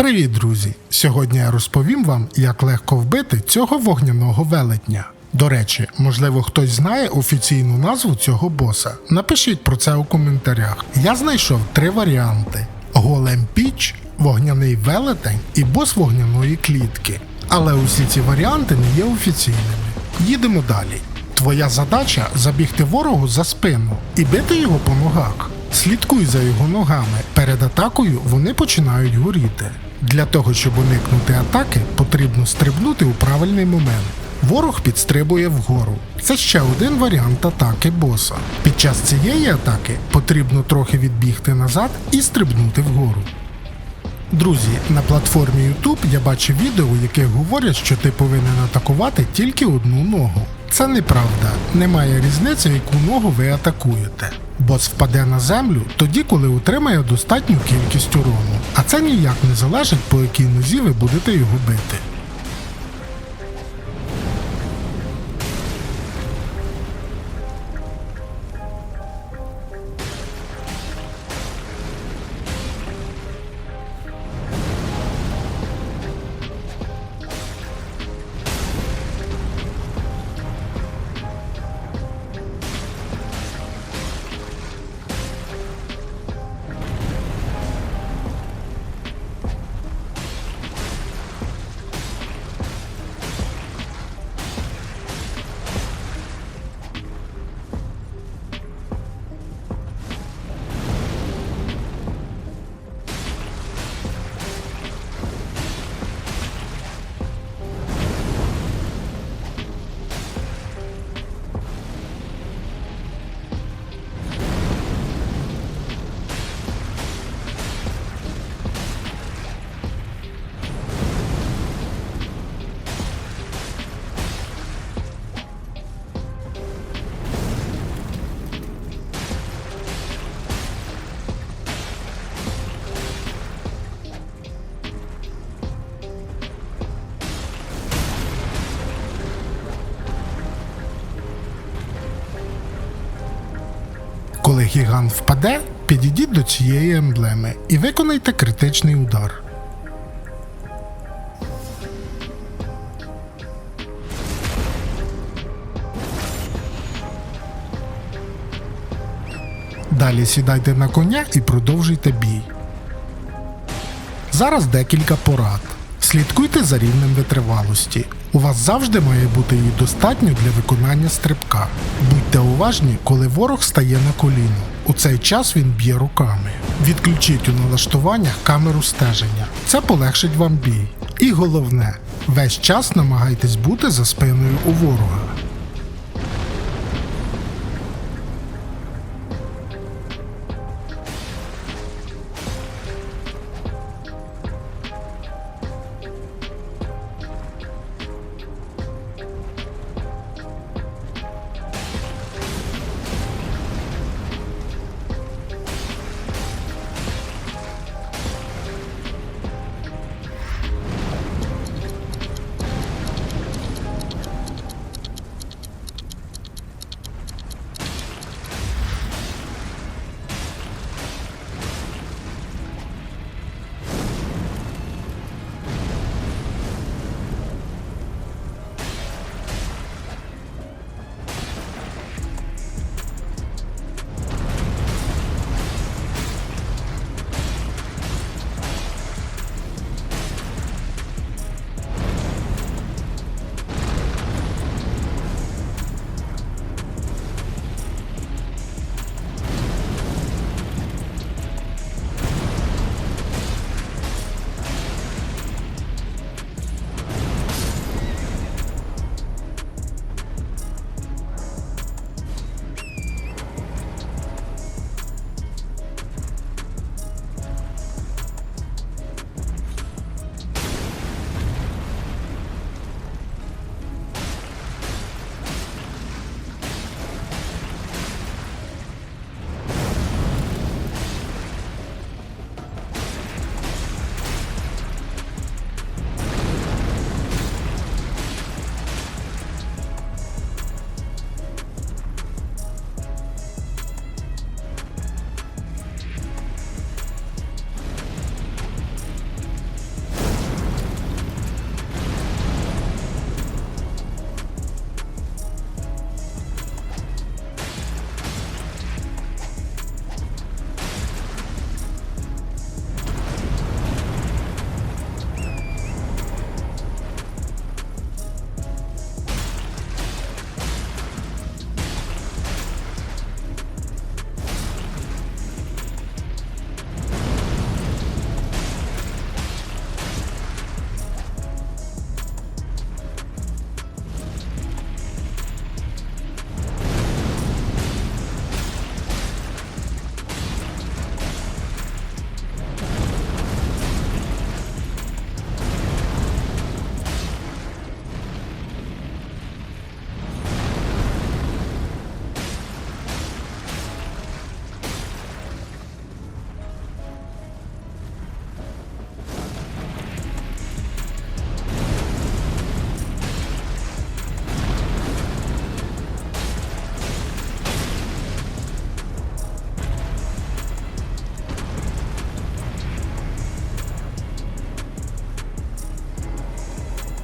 Привіт, друзі! Сьогодні я розповім вам, як легко вбити цього вогняного велетня. До речі, можливо, хтось знає офіційну назву цього боса. Напишіть про це у коментарях. Я знайшов три варіанти: Голем Піч, вогняний велетень і бос вогняної клітки. Але усі ці варіанти не є офіційними. Їдемо далі. Твоя задача забігти ворогу за спину і бити його по ногах. Слідкуй за його ногами. Перед атакою вони починають горіти. Для того, щоб уникнути атаки, потрібно стрибнути у правильний момент. Ворог підстрибує вгору. Це ще один варіант атаки боса. Під час цієї атаки потрібно трохи відбігти назад і стрибнути вгору. Друзі, на платформі YouTube я бачив відео, яких говорять, що ти повинен атакувати тільки одну ногу. Це неправда. Немає різниці, яку ногу ви атакуєте. Бос впаде на землю тоді, коли отримає достатню кількість урону. А це ніяк не залежить, по якій нозі ви будете його бити. Гігант впаде, підійдіть до цієї емблеми і виконайте критичний удар. Далі сідайте на коня і продовжуйте бій. Зараз декілька порад. Слідкуйте за рівнем витривалості. У вас завжди має бути її достатньо для виконання стрибка. Будьте уважні, коли ворог стає на коліно. У цей час він б'є руками. Відключіть у налаштуваннях камеру стеження. Це полегшить вам бій. І головне, весь час намагайтесь бути за спиною у ворога.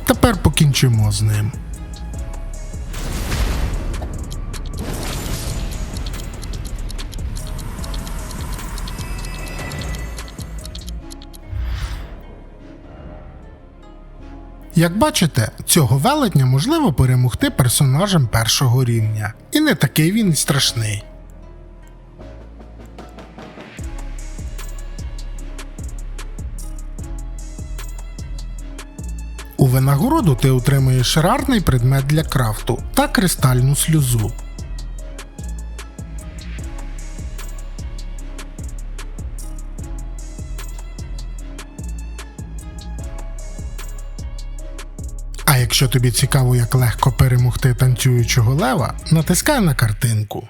Тепер покінчимо з ним. Як бачите, цього велетня можливо перемогти персонажем першого рівня. І не такий він страшний. У винагороду ти отримуєш рарний предмет для крафту та кристальну сльозу. А якщо тобі цікаво, як легко перемогти танцюючого лева, натискай на картинку.